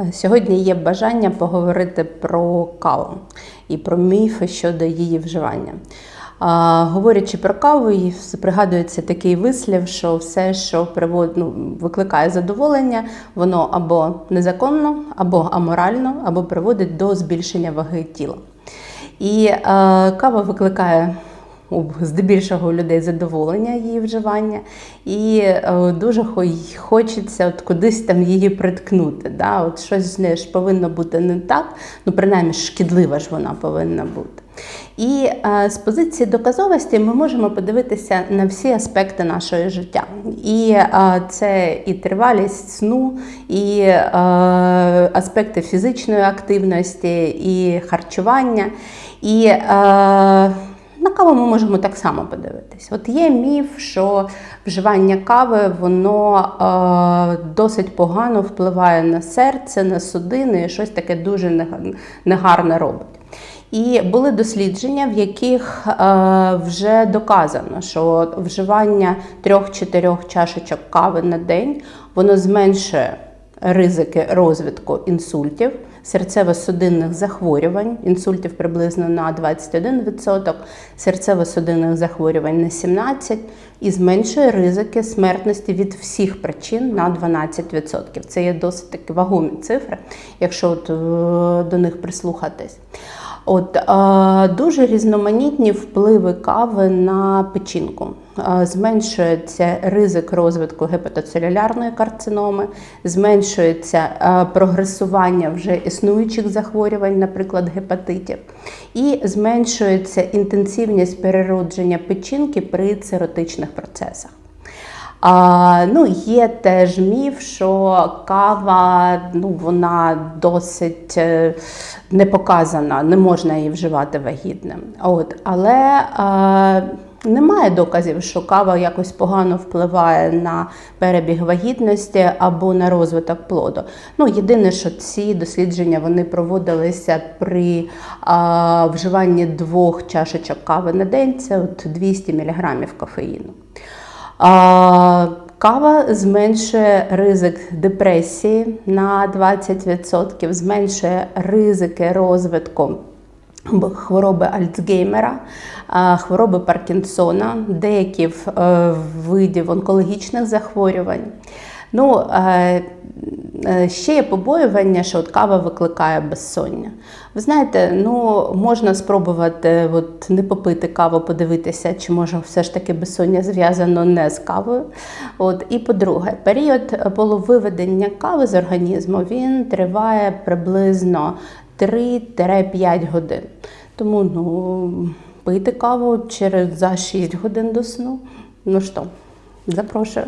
Е, Сьогодні є бажання поговорити про каву і про міфи щодо її вживання. А, говорячи про каву, пригадується такий вислів, що все, що привод, ну, викликає задоволення, воно або незаконно, або аморально, або приводить до збільшення ваги тіла. І е, кава викликає у здебільшого людей задоволення її вживання, і е, дуже хочеться от кудись там її приткнути. Да? От щось з нею ж повинно бути не так, ну принаймні шкідлива ж вона повинна бути. І е, з позиції доказовості ми можемо подивитися на всі аспекти нашого життя. І е, це і тривалість сну, і е, аспекти фізичної активності, і харчування. І е, каву ми можемо так само подивитись. От є міф, що вживання кави воно е, досить погано впливає на серце, на судини і щось таке дуже негарне робить. І були дослідження, в яких е, вже доказано, що вживання 3-4 чашечок кави на день воно зменшує ризики розвитку інсультів, серцево-судинних захворювань, інсультів приблизно на 21%, серцево-судинних захворювань на 17% і зменшує ризики смертності від всіх причин на 12%. Це є досить такі вагомі цифри, якщо от, е, до них прислухатись. От е, дуже різноманітні впливи кави на печінку. Е, Зменшується ризик розвитку гепатоцелюлярної карциноми, зменшується е, прогресування вже існуючих захворювань, наприклад, гепатитів, і зменшується інтенсивність переродження печінки при циротичних процесах. А, ну, є теж міф, що кава ну, вона досить е, не показана, не можна її вживати вагітним. От, але е, немає доказів, що кава якось погано впливає на перебіг вагітності або на розвиток плоду. Ну, єдине, що ці дослідження вони проводилися при а, вживанні двох чашечок кави на день, це от 200 мг кофеїну. Кава зменшує ризик депресії на 20%, зменшує ризики розвитку хвороби Альцгеймера, хвороби Паркінсона, деяких е, видів онкологічних захворювань. Ну, е, ще є побоювання, що от кава викликає безсоння. Ви знаєте, ну можна спробувати от, не попити каву, подивитися, чи може все ж таки безсоння зв'язано не з кавою. От, і по-друге, період полувиведення кави з організму він триває приблизно 3-5 годин. Тому ну, пийте каву через за 6 годин до сну. Ну що, запрошую.